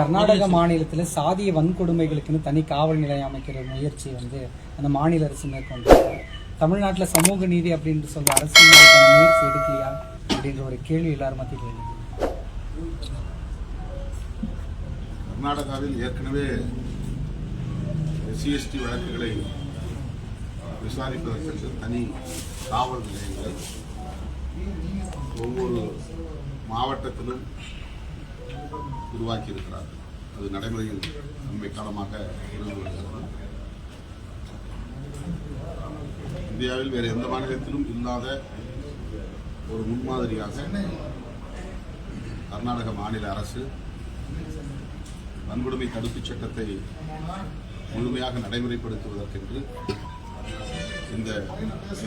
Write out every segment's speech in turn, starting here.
கர்நாடக மாநிலத்துல சாதிய வன்கொடுமைகளுக்குன்னு தனி காவல் நிலையம் அமைக்கிற முயற்சி வந்து அந்த மாநில அரசு மேற்கொண்டு தமிழ்நாட்டுல சமூக நீதி அப்படின்னு சொல்ற அதுக்கான முயற்சி எடுக்கலையா அப்படின்ற ஒரு கேள்வி எல்லாரும் மத்தியில் எழுது கர்நாடகாவில் ஏற்கனவே எஸ்சிஎஸ்டி வழக்குகளை விசாரிப்பதற்கு தனி காவல் நிலையங்களை ஒவ்வொரு மாவட்டத்திலும் உருவாக்கி இருக்கிறார்கள் அது நடைமுறையில் அண்மை காலமாக இருந்து வருகிறது இந்தியாவில் வேறு எந்த மாநிலத்திலும் இல்லாத ஒரு முன்மாதிரியாக கர்நாடக மாநில அரசு வன்கொடுமை தடுப்புச் சட்டத்தை முழுமையாக நடைமுறைப்படுத்துவதற்கென்று இந்த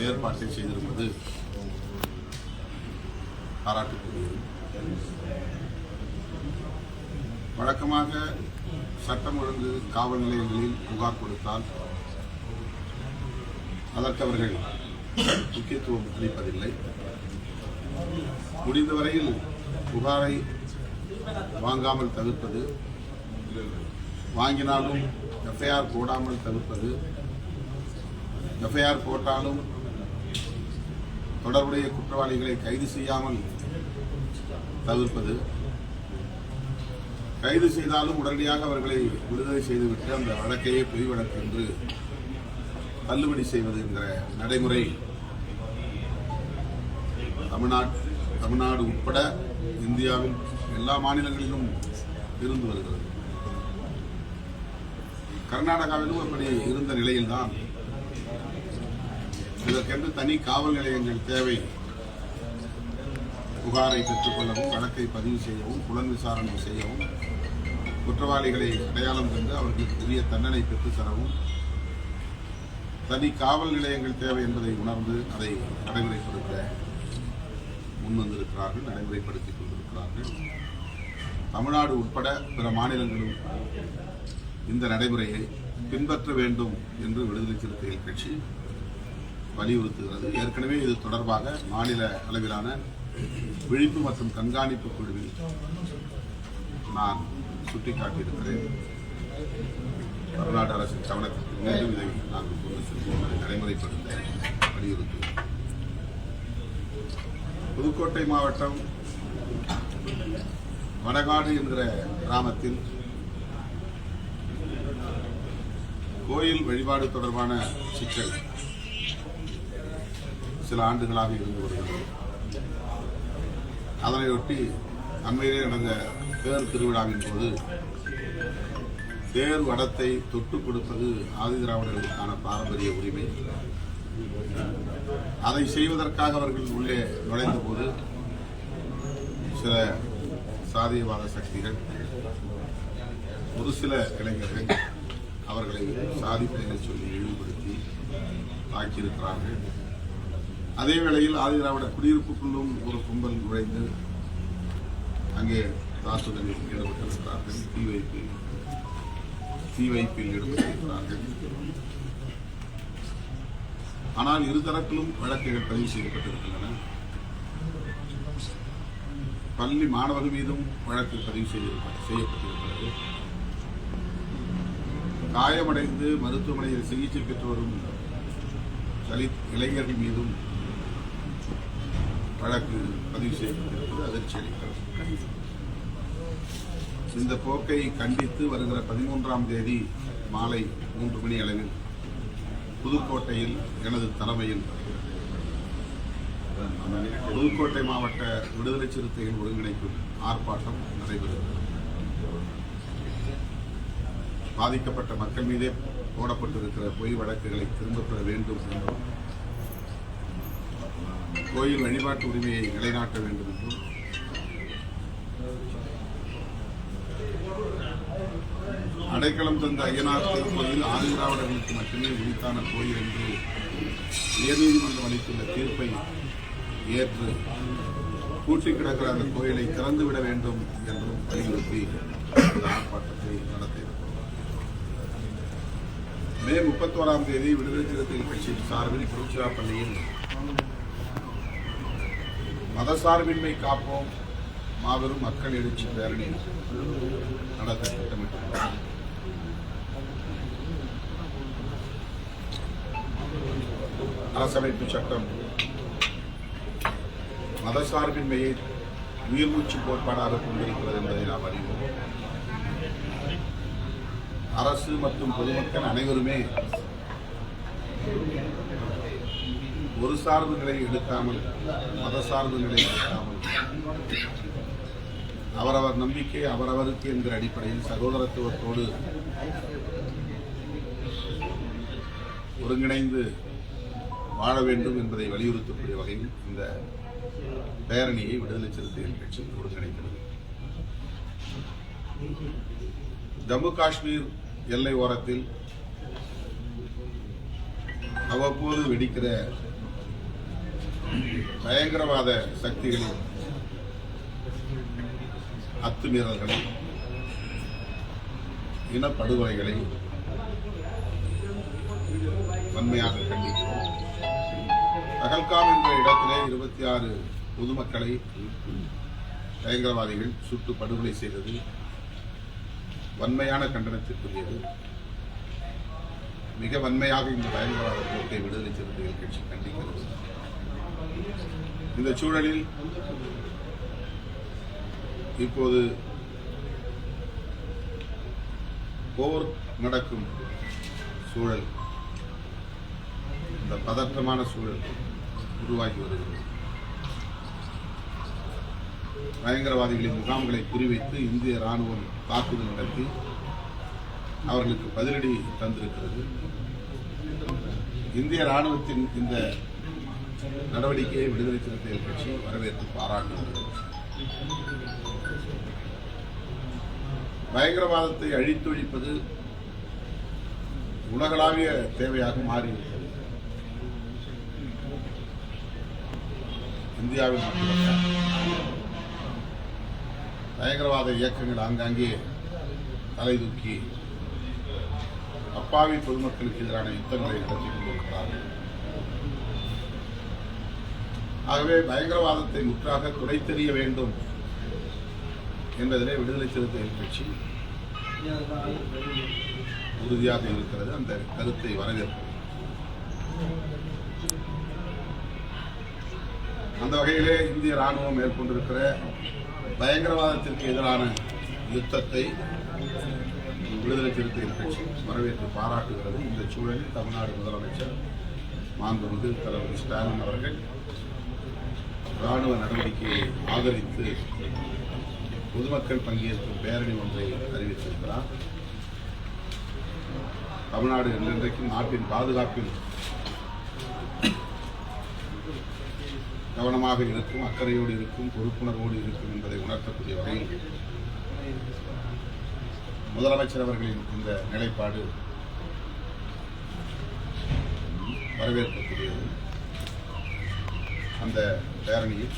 ஏற்பாட்டை செய்திருப்பது பாராட்டுக்குரியது. வழக்கமாக சட்டம் ஒழுங்கு காவல் நிலையங்களில் புகார் கொடுத்தால் அதற்கு அவர்கள் முக்கியத்துவம் அளிப்பதில்லை. முடிந்தவரையில் புகாரை வாங்காமல் தவிர்ப்பது வாங்கினாலும் எஃப்ஐஆர் போடாமல் தவிர்ப்பது எஃப்ஐஆர் போட்டாலும் தொடர்புடைய குற்றவாளிகளை கைது செய்யாமல் தவிர்ப்பது கைது செய்தாலும் உடனடியாக அவர்களை விடுதலை செய்துவிட்டு அந்த வழக்கையே பொய் வழக்கு என்று தள்ளுபடி செய்வது என்கிற நடைமுறை தமிழ்நாட் தமிழ்நாடு உட்பட இந்தியாவில் எல்லா மாநிலங்களிலும் இருந்து வருகிறது. கர்நாடகாவிலும் அப்படி இருந்த நிலையில்தான் இதற்கென்று தனி காவல் நிலையங்கள் தேவை. புகாரை பெற்றுக்கொள்ளவும் வழக்கை பதிவு செய்யவும் புலன் விசாரணை செய்யவும் குற்றவாளிகளை அடையாளம் கண்டு அவர்களுக்கு உரிய தண்டனை பெற்றுத் தரவும் தனி காவல் நிலையங்கள் தேவை என்பதை உணர்ந்து அதை நடைமுறைப்படுத்த முன்வந்திருக்கிறார்கள் நடைமுறைப்படுத்திக் கொண்டிருக்கிறார்கள். தமிழ்நாடு உட்பட பிற மாநிலங்களும் இந்த நடைமுறையை பின்பற்ற வேண்டும் என்று விடுதலை சிறுத்தைகள் கட்சி வலியுறுத்துகிறது. ஏற்கனவே இது தொடர்பாக மாநில அளவிலான விழிப்பு மற்றும் கண்காணிப்பு குழுவில் நான் சுட்டிக்காட்டியிருக்கிறேன். தமிழ்நாடு அரசின் கவனத்திற்கு மீண்டும் இதை நாங்கள் கொண்டு செல்வோம் அதை நடைமுறைப்படுத்த வலியுறுத்துவோம் புதுக்கோட்டை மாவட்டம் வடகாடு என்கிற கிராமத்தில் கோயில் வழிபாடு தொடர்பான சிக்கல் சில ஆண்டுகளாக இருந்து வருகிறது. அதனையொட்டி அண்மையிலே நடந்த தேர் திருவிழாவின் போது தேர் வடத்தை தொட்டு கொடுப்பது ஆதிதிராவிடர்களுக்கான பாரம்பரிய உரிமை. அதை செய்வதற்காக அவர்கள் உள்ளே நுழைந்த போது சில சாதியவாத சக்திகள் ஒரு சில இளைஞர்கள் அவர்களை சாதி பெயரை சொல்லி இழிவுபடுத்தி தாக்கியிருக்கிறார்கள். அதே வேளையில் ஆதிதிராவிட குடியிருப்புக்குள்ளும் ஒரு கும்பல் நுழைந்து அங்கே தாக்குதலில் ஈடுபட்டிருக்கிறார்கள் தீ வைப்பில் தீ வைப்பில் ஈடுபட்டிருக்கிறார்கள் ஆனால் இருதரப்பிலும் வழக்குகள் பதிவு செய்யப்பட்டிருக்கின்றன. பள்ளி மாணவர்கள் மீதும் வழக்கு பதிவு செய்யப்பட்டிருக்கிறது. காயமடைந்து மருத்துவமனையில் சிகிச்சை பெற்று வரும் தலித் இளைஞர்கள் மீதும் வழக்கு பதிவு செய்யப்பட்டிருப்பது அதிர்ச்சி அளிக்கிறது. இந்த போக்கை கண்டித்து வருகிற பதிமூன்றாம் தேதி மாலை மூன்று மணி அளவில் புதுக்கோட்டையில் எனது தலைமையில் புதுக்கோட்டை மாவட்ட விடுதலை சிறுத்தைகள் ஒருங்கிணைக்கும் ஆர்ப்பாட்டம் நடைபெறுகிறது. பாதிக்கப்பட்ட மக்கள் மீதே போடப்பட்டிருக்கிற பொய் வழக்குகளை திரும்பப் பெற வேண்டும் என்றும் கோயில் வழிபாட்டு உரிமையை நிலைநாட்ட வேண்டும் என்றும். அடைக்கலம் தந்த ஐயனார் திருக்கோயில் ஆதிதிராவிடர்களுக்கு மட்டுமே உரித்தான கோயில் என்று உயர்நீதிமன்றம் அளித்துள்ள தீர்ப்பை ஏற்று பூட்டி கிடக்கிற அந்த கோயிலை திறந்துவிட வேண்டும் என்றும் வலியுறுத்தி இந்த ஆர்ப்பாட்டத்தை நடத்தியிருக்கிறோம் மே முப்பத்தோராம் தேதி விடுதலை சிறுத்தைகள் கட்சியின் சார்பில் திருச்சிராப்பள்ளியில் மதசார்பின்மை காப்போம். மாபெரும் மக்கள் எழுச்சி பேரணி நடத்த திட்டமிட்டுள்ளோம் அரசமைப்பு சட்டம். மதசார்பின்மையை உயிர்மூச்சு கோட்பாடாக கொண்டிருக்கிறது என்பதை நாம் அறிவோம். அரசு மற்றும் பொதுமக்கள் அனைவருமே ஒரு சார்பு நிலை எடுக்காமல் மத சார்பு நிலை எடுக்காமல். அவரவர் நம்பிக்கை அவரவருக்கு என்கிற அடிப்படையில் சகோதரத்துவத்தோடு ஒருங்கிணைந்து வாழ வேண்டும் என்பதை வலியுறுத்தக்கூடிய வகையில் இந்த பேரணியை விடுதலை சிறுத்தைகள் கட்சி ஒருங்கிணைக்கிறது. ஜம்மு காஷ்மீர் எல்லை ஓரத்தில் அவ்வப்போது வெடிக்கிற பயங்கரவாத சக்திகளின் அத்துமீறல்களை இனப்படுகொலைகளை வன்மையாக கண்டிக்கிறோம். பகல்காம் என்ற இடத்திலே இருபத்தி ஆறு பொதுமக்களை பயங்கரவாதிகள் சுட்டு படுகொலை செய்தது வன்மையான கண்டனத்திற்குரியது. மிக வன்மையாக இந்த பயங்கரவாத போக்கை விடுதலை சிறுத்தைகள் கட்சி கண்டிக்கிறது. இந்த சூழலில் இப்போது போர் நடக்கும் சூழல் இந்த பதற்றமான சூழல் உருவாகி வருகிறது. பயங்கரவாதிகளின் முகாம்களை குறிவைத்து இந்திய ராணுவம் தாக்குதல் நடத்தி அவர்களுக்கு பதிலடி தந்திருக்கிறது. இந்திய ராணுவத்தின் இந்த நடவடிக்கையை விடுதலை சிறுத்தைகள் கட்சி வரவேற்று பாராட்டுகிறது. பயங்கரவாதத்தை அழித்தொழிப்பது உலகளாவிய தேவையாக மாறியிருக்கிறது. இந்தியாவில் மட்டுமல்ல பயங்கரவாத இயக்கங்கள் ஆங்காங்கே தலை தூக்கி அப்பாவி பொதுமக்களுக்கு எதிரான யுத்தங்களை நடத்தி கொண்டிருக்கிறார்கள். ஆகவே பயங்கரவாதத்தை முற்றாக குறை தெரிய வேண்டும் என்பதிலே விடுதலை சிறுத்தைகள் கட்சி உறுதியாக இருக்கிறது. அந்த கருத்தை வரவேற்போம். அந்த வகையிலே இந்திய ராணுவம் மேற்கொண்டிருக்கிற பயங்கரவாதத்திற்கு எதிரான யுத்தத்தை விடுதலை சிறுத்தைகள் கட்சி வரவேற்று பாராட்டுகிறது. இந்த சூழலில் தமிழ்நாடு முதலமைச்சர் மாண்புமிகு தளபதி ஸ்டாலின் அவர்கள் ராணுவ நடவடிக்கையை ஆதரித்து பொதுமக்கள் பங்கேற்கும் பேரணி ஒன்றை அறிவித்திருக்கிறார். தமிழ்நாடு என்றென்றைக்கும் நாட்டின் பாதுகாப்பில் கவனமாக இருக்கும் அக்கறையோடு இருக்கும் பொறுப்புணர்வோடு இருக்கும் என்பதை உணர்த்தக்கூடிய வகையில் முதலமைச்சர் அவர்களின் இந்த நிலைப்பாடு வரவேற்கக்கூடியது. அந்த பேரணியில்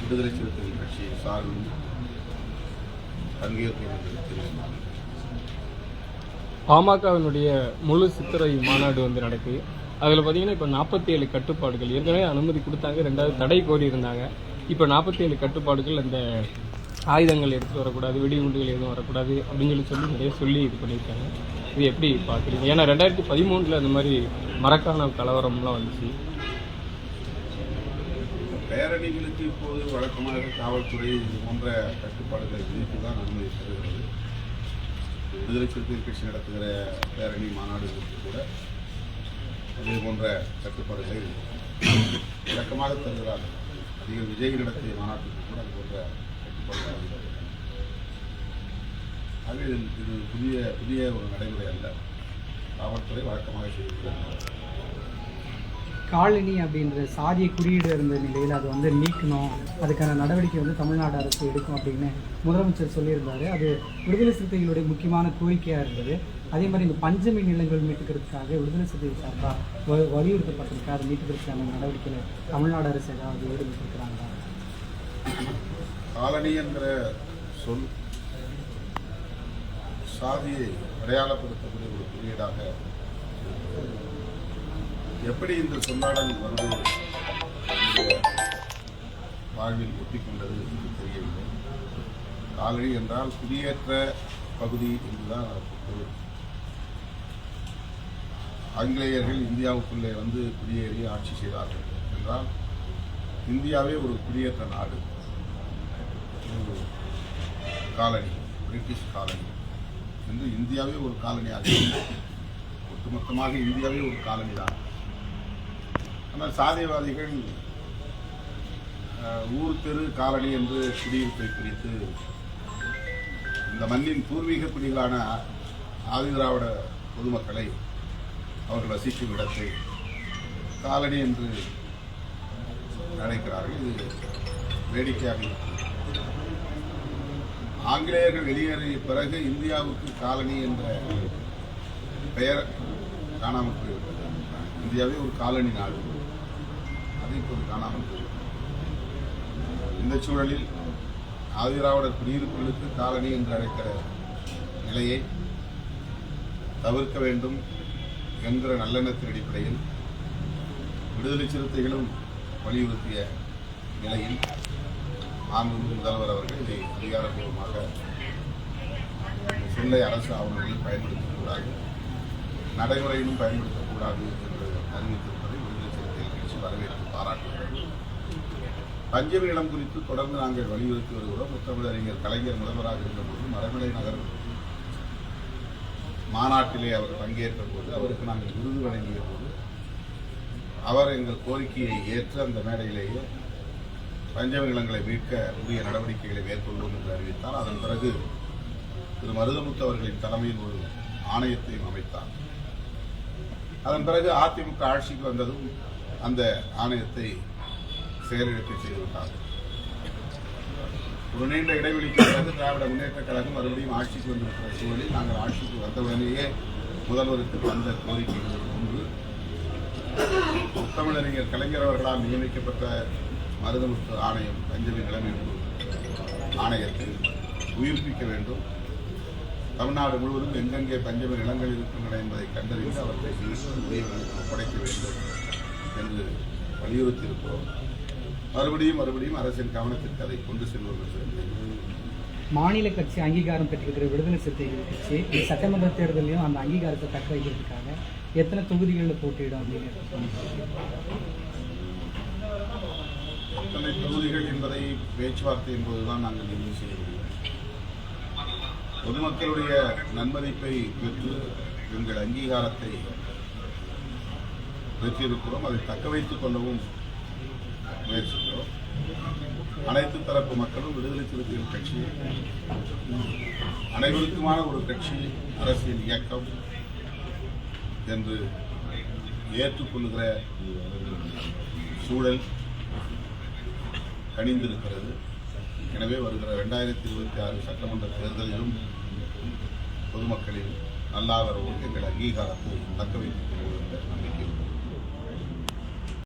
விடுதலை சிறுத்தைகள் கட்சி சார்பில் பாமகவினுடைய முழு சித்திரை மாநாடு வந்து நடக்குது அதில் பார்த்தீங்கன்னா இப்போ நாற்பத்தி ஏழு கட்டுப்பாடுகள். ஏற்கனவே அனுமதி கொடுத்தாங்க ரெண்டாவது தடை கோரி இருந்தாங்க இப்போ நாற்பத்தி ஏழு கட்டுப்பாடுகள் அந்த ஆயுதங்கள் எடுத்து வரக்கூடாது வெடிகுண்டுகள் எதுவும் வரக்கூடாது அப்படின்னு சொல்லி சொல்லி நிறைய சொல்லி இது பண்ணியிருக்காங்க. இது எப்படி பார்க்குறீங்க? ஏன்னா ரெண்டாயிரத்தி பதிமூணில் அந்த மாதிரி மரக்கான கலவரம்லாம் வந்துச்சு. பேரணிகளுக்கு இப்போது வழக்கமாக காவல்துறை இது போன்ற கட்டுப்பாடுகளை விதித்து தான் அனுமதி தருகிறது விடுதலை சிறுத்தைகள் கட்சி நடத்துகிற பேரணி மாநாடுகளுக்கு கூட அதே போன்ற கட்டுப்பாடுகளை வழக்கமாக தருகிறார்கள். அதிக விஜய் நடத்திய மாநாட்டுக்கு கூட அது போன்ற கட்டுப்பாடுகள் ஆகவே இது புதிய புதிய ஒரு நடைமுறை அல்ல. காவல்துறை வழக்கமாக செய்திருக்கிறார்கள் காலனி அப்படின்ற சாதிய குறியீடு இருந்த நிலையில் அது வந்து நீக்கணும். அதுக்கான நடவடிக்கை வந்து தமிழ்நாடு அரசு எடுக்கும் அப்படின்னு முதலமைச்சர் சொல்லியிருந்தாரு. அது விடுதலை சிறுத்தைகளுடைய முக்கியமான கோரிக்கையாக இருந்தது. அதே மாதிரி இந்த பஞ்சமி நிலங்கள் மீட்டுக்கிறதுக்காக விடுதலை சிறுத்தைகள் சார்பாக வ- வலியுறுத்தப்பட்டிருக்கு. அதை மீட்டுக்கிறதுக்கான நடவடிக்கையில் தமிழ்நாடு அரசு ஏதாவது ஈடுபட்டிருக்கிறாங்களா? காலனி என்கிற சொல் சாதியை அடையாளப்படுத்தக்கூடிய ஒரு குறியீடாக எப்படி இந்த சொன்னாடல் வந்து வாழ்வில் ஒட்டிக்கொண்டது என்று தெரியவில்லை. காலனி என்றால் குடியேற்ற பகுதி என்றுதான் பொருள். ஆங்கிலேயர்கள் இந்தியாவுக்குள்ளே வந்து குடியேறி ஆட்சி செய்தார்கள் என்றால் இந்தியாவே ஒரு குடியேற்ற நாடு. ஒரு காலனி பிரிட்டிஷ் காலனி என்று இந்தியாவே ஒரு காலனியாக ஒட்டுமொத்தமாக இந்தியாவே ஒரு காலனி தான் ஆனால் சாதியவாதிகள் ஊர் தெரு காலனி என்று குடியிருப்பை குறித்து இந்த மண்ணின் பூர்வீக குடிகளான ஆதிதிராவிட பொதுமக்களை அவர்கள் வசிக்கும் இடத்தை காலனி என்று அழைக்கிறார்கள். இது வேடிக்கையாக ஆங்கிலேயர்கள் வெளியேறிய பிறகு இந்தியாவுக்கு காலனி என்ற பெயர் காணாமல் போய்விட்டது. இந்தியாவே ஒரு காலனி நாடு. அது இப்போது காணாமல் போய்விட்டது. இந்த சூழலில் ஆதிராவிடர் குடியிருப்புகளுக்கு காலனி என்று அழைக்கிற நிலையை தவிர்க்க வேண்டும் என்கிற நல்லெண்ணத்தின் அடிப்படையில் விடுதலை சிறுத்தைகளும் வலியுறுத்திய நிலையில் மாண்புமிகு முதல்வர் அவர்கள் இதை அதிகாரப்பூர்வமாக சொல்லை அரசு ஆவணங்களில் பயன்படுத்தக்கூடாது நடைமுறையிலும் பயன்படுத்தக்கூடாது என்று அறிவித்திருப்பதை விடுதலை சிறுத்தைகள் கட்சி வரவேற்று பாராட்டுகிறது. பஞ்சமி இடம் குறித்து தொடர்ந்து நாங்கள் வலியுறுத்தி வருகிறோம் முத்தமிழறிஞர் கலைஞர் முதல்வராக இருந்தபோது மரமலை நகர் மாநாட்டிலே அவர் பங்கேற்ற போது அவருக்கு நாங்கள் விருது வழங்கிய போது அவர் எங்கள் கோரிக்கையை ஏற்று அந்த மேடையிலேயே பஞ்ச நிலங்களை மீட்க உரிய நடவடிக்கைகளை மேற்கொள்வோம் என்று அறிவித்தார். அதன் பிறகு திரு மருதமுத்து அவர்களின் தலைமையில் ஒரு ஆணையத்தையும் அமைத்தார். அதன் பிறகு அதிமுக ஆட்சிக்கு வந்ததும் அந்த ஆணையத்தை செயலிழப்பை செய்துவிட்டார் ஒரு நீண்ட இடைவெளிக்கு பிறகு திராவிட முன்னேற்ற கழகம் மறுபடியும் ஆட்சிக்கு வந்திருக்கிற சூழலில் நாங்கள் ஆட்சிக்கு வந்தவுடனேயே முதல்வருக்கு வந்த கோரிக்கைகள் ஒன்று. முத்தமிழறிஞர் கலைஞர் அவர்களால் நியமிக்கப்பட்ட மருதமுத்து ஆணையம் பஞ்சமி நிலைமைப்பு ஆணையத்தை உயிர்ப்பிக்க வேண்டும். தமிழ்நாடு முழுவதும் எங்கெங்கே பஞ்சமி நிலங்கள் இருக்கின்றன என்பதை கண்டறிந்து அவற்றை உரியவர்களுக்கு ஒப்படைக்க வேண்டும் என்று வலியுறுத்தியிருக்கிறோம். மறுபடியும் மறுபடியும் அரசின் கவனத்திற்கு அதை கொண்டு செல்வதற்கு மாநில கட்சி அங்கீகாரம் பெற்றிருக்கிற விடுதலை சிறுத்தைகள் கட்சி சட்டமன்ற தேர்தலையும் அந்த அங்கீகாரத்தை தக்க வைக்கிறதுக்காக எத்தனை தொகுதிகளில் போட்டியிடும் அப்படின்னு எத்தனை தொகுதிகள் என்பதை பேச்சுவார்த்தையின் போதுதான் நாங்கள் முடிவு செய்யவில்லை பொதுமக்களுடைய நன்மதிப்பை பெற்று எங்கள் அங்கீகாரத்தை பெற்றிருக்கிறோம். அதை தக்க வைத்துக் கொள்ளவும் முயற்சிக்கிறோம். அனைத்து தரப்பு மக்களும் விடுதலை சிறுத்தைகள் கட்சி அனைவருக்குமான ஒரு கட்சி அரசியல் இயக்கம் என்று ஏற்றுக்கொள்கிற சூழல் கணிந்திருக்கிறது. எனவே வருகிற ரெண்டாயிரத்தி இருபத்தி ஆறு சட்டமன்ற தேர்தலிலும் பொதுமக்களின் நல்லாதரவு எங்கள் அங்கீகாரத்தை தக்க வைத்துக்